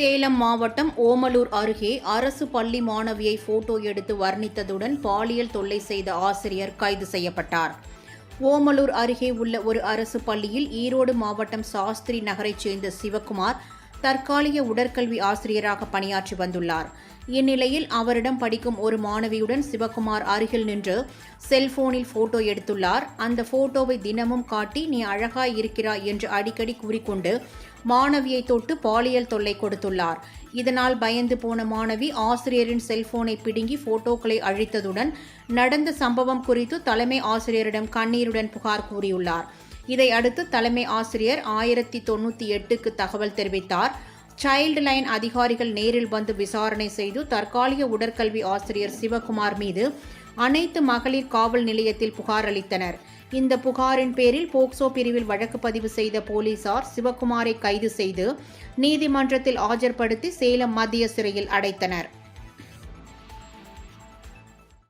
சேலம் மாவட்டம் ஓமலூர் அருகே அரசு பள்ளி மாணவியை போட்டோ எடுத்து வர்ணித்ததுடன் பாலியல் தொல்லை செய்த ஆசிரியர் கைது செய்யப்பட்டார். ஓமலூர் அருகே உள்ள ஒரு அரசு பள்ளியில் ஈரோடு மாவட்டம் சாஸ்திரி நகரைச் சேர்ந்த சிவக்குமார் தற்காலிக உடற்கல்வி ஆசிரியராக பணியாற்றி வந்துள்ளார். இந்நிலையில் அவரிடம் படிக்கும் ஒரு மாணவியுடன் சிவகுமார் அருகில் நின்று செல்போனில் போட்டோ எடுத்துள்ளார். அந்த போட்டோவை தினமும் காட்டி நீ அழகாய் இருக்கிறாய் என்று அடிக்கடி கூறிக்கொண்டு மாணவியை தொட்டு பாலியல் தொல்லை கொடுத்துள்ளார். இதனால் பயந்து போன மாணவி ஆசிரியரின் செல்போனை பிடுங்கி போட்டோக்களை அழித்ததுடன் நடந்த சம்பவம் குறித்து தலைமை ஆசிரியரிடம் கண்ணீருடன் புகார் கூறியுள்ளார். இதை அடுத்து தலைமை ஆசிரியர் ஆயிரத்தி தொண்ணூற்றி எட்டுக்கு தகவல் தெரிவித்தார். சைல்டு லைன் அதிகாரிகள் நேரில் வந்து விசாரணை செய்து தற்காலிக உடற்கல்வி ஆசிரியர் சிவகுமார் மீது அனைத்து மகளிர் காவல் நிலையத்தில் புகார் அளித்தனர். இந்த புகாரின் பேரில் போக்சோ பிரிவில் வழக்கு பதிவு செய்த போலீசார் சிவகுமாரை கைது செய்து நீதிமன்றத்தில் ஆஜர்படுத்தி சேலம் மத்திய சிறையில் அடைத்தனர்.